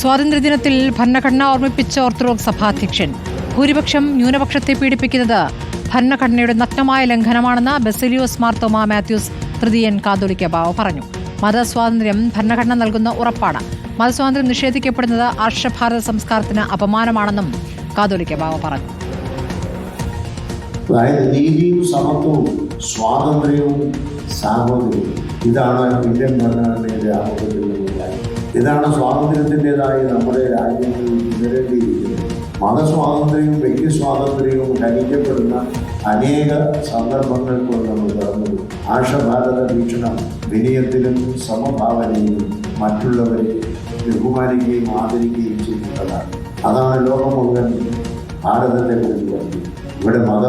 സ്വാതന്ത്ര്യദിനത്തിൽ ഭരണഘടന ഓർമ്മിപ്പിച്ച ഓർത്തഡോക്സ് സഭാധ്യക്ഷൻ. ഭൂരിപക്ഷം ന്യൂനപക്ഷത്തെ പീഡിപ്പിക്കുന്നത് ഭരണഘടനയുടെ നഗ്നമായ ലംഘനമാണെന്ന് ബെസിലിയോസ് മാർത്തോമ മാത്യൂസ് തൃതീയൻ കാതോലിക്ക ബാവ പറഞ്ഞു. മതസ്വാതന്ത്ര്യം ഭരണഘടന നൽകുന്ന ഉറപ്പാണ്. മതസ്വാതന്ത്ര്യം നിഷേധിക്കപ്പെടുന്നത് ആർഷഭാരത സംസ്കാരത്തിന് അപമാനമാണെന്നും കാതോലിക്ക ബാവ പറഞ്ഞു. സമത്വവും സ്വാതന്ത്ര്യവും സാഹോദര്യവും ഇതാണ് ഇന്ത്യൻ ഭരണഘടനയുടെ നിന്നുണ്ടായി ഇതാണ് സ്വാതന്ത്ര്യത്തിന്റെതായ നമ്മുടെ രാജ്യങ്ങളിൽ പുനരേണ്ടിയിരിക്കുന്നത് മതസ്വാതന്ത്ര്യവും വ്യക്തി സ്വാതന്ത്ര്യവും ഹനിക്കപ്പെടുന്ന അനേക സന്ദർഭങ്ങൾ കൊണ്ട് നമ്മൾ കടന്നു ആഷഭാരത വീക്ഷണം വിനയത്തിലും സമഭാവനയിലും മറ്റുള്ളവരെ ബഹുമാനിക്കുകയും ആദരിക്കുകയും ചെയ്യുന്നതാണ് അതാണ് ലോകം മുഴുവൻ ഭാരതത്തെ കുറിച്ച് പറഞ്ഞത്. ഇവിടെ മത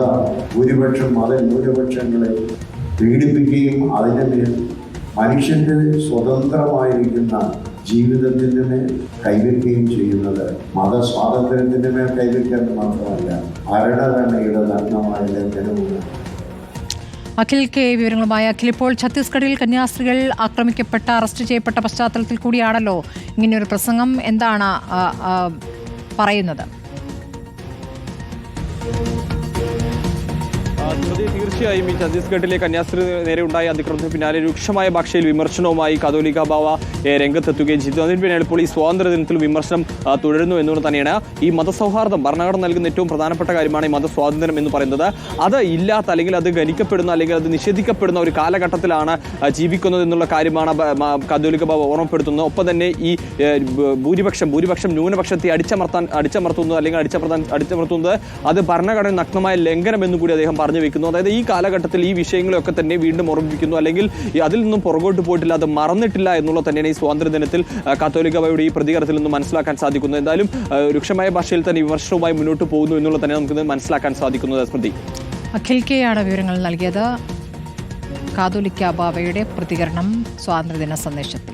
ഭൂരിപക്ഷം മത ന്യൂനപക്ഷങ്ങളെ പീഡിപ്പിക്കുകയും മേൽ മനുഷ്യന്റെ സ്വതന്ത്രമായിരിക്കുന്ന ജീവിതത്തിന്റെ മേൽ കൈവയ്ക്കുകയും ചെയ്യുന്നത് മതസ്വാതന്ത്ര്യത്തിന്റെ മേൽ കൈവയ്ക്കാൻ മാത്രമല്ല ഭരണഘടനയുടെ നഗ്നമായ ലംഘനവുമാണ് അഖിൽ കെ വിവരങ്ങളുമായി അഖിൽ. ഇപ്പോൾ ഛത്തീസ്ഗഡിൽ കന്യാസ്ത്രീകൾ ആക്രമിക്കപ്പെട്ട അറസ്റ്റ് ചെയ്യപ്പെട്ട പശ്ചാത്തലത്തിൽ കൂടിയാണല്ലോ ഇങ്ങനെയൊരു പ്രസംഗം. എന്താണ് പറയുന്നത്? സ്മൃതി തീർച്ചയായും ഈ ഛത്തീസ്ഗഡിലെ കന്യാസ്ത്രീ നേരെ ഉണ്ടായ അതിക്രമത്തിന് പിന്നാലെ രൂക്ഷമായ ഭാഷയിൽ വിമർശനവുമായി കാതോലിക ബാവ രംഗത്തെത്തുകയും ചെയ്തു. അതിന് പിന്നാലെ ഇപ്പോൾ ഈ സ്വാതന്ത്ര്യ ദിനത്തിൽ വിമർശനം തുടരുന്നു എന്നു തന്നെയാണ് ഈ മതസൗഹാർദ്ദം. ഭരണഘടന നൽകുന്ന ഏറ്റവും പ്രധാനപ്പെട്ട കാര്യമാണ് ഈ മതസ്വാതന്ത്ര്യം എന്ന് പറയുന്നത്. അത് ഇല്ലാത്ത അല്ലെങ്കിൽ അത് ഗണിക്കപ്പെടുന്ന അല്ലെങ്കിൽ അത് നിഷേധിക്കപ്പെടുന്ന ഒരു കാലഘട്ടത്തിലാണ് ജീവിക്കുന്നത് എന്നുള്ള കാര്യമാണ് കാതോലിക ബാവ ഓർമ്മപ്പെടുത്തുന്നത്. ഒപ്പം തന്നെ ഈ ഭൂരിപക്ഷം ഭൂരിപക്ഷം ന്യൂനപക്ഷത്തെ അടിച്ചമർത്താൻ അടിച്ചമർത്തുന്നത് അല്ലെങ്കിൽ അടിച്ചമർത്താൻ അടിച്ചമർത്തുന്നത് അത് ഭരണഘടന നഗ്നമായ ലംഘനം എന്ന് കൂടി അദ്ദേഹം പറഞ്ഞു. വെക്കുന്നു. അതായത് ഈ കാലഘട്ടത്തിൽ ഈ വിഷയങ്ങളൊക്കെ തന്നെ വീണ്ടും ഓർമ്മിപ്പിക്കുന്നു. അല്ലെങ്കിൽ അതിൽ നിന്നും പുറകോട്ട് പോയിട്ടില്ല അത് മറന്നിട്ടില്ല എന്നുള്ളത് തന്നെയാണ് ഈ സ്വാതന്ത്ര്യ ദിനത്തിൽ കാത്തോലിക്കവയുടെ ഈ പ്രതികരണത്തിൽ നിന്നും മനസ്സിലാക്കാൻ സാധിക്കുന്നു എന്തായാലും രൂക്ഷമായ ഭാഷയിൽ തന്നെ വിമർശനവുമായി മുന്നോട്ട് പോകുന്നു എന്നുള്ളത് തന്നെ നമുക്ക് മനസ്സിലാക്കാൻ സാധിക്കുന്നത് സ്മൃതി. അഖിൽ കെ ആണ് വിവരങ്ങൾ നൽകിയത്. കാതോലിക്ക ബാബയുടെ പ്രതികരണം സ്വാതന്ത്ര്യദിന സന്ദേശത്തിൽ.